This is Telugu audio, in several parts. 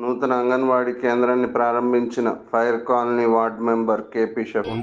నూతన అంగన్వాడీ కేంద్రాన్ని ప్రారంభించిన fire colony ward member K P chef. Phone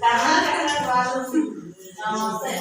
Tá arrancando a água assim. Nossa, é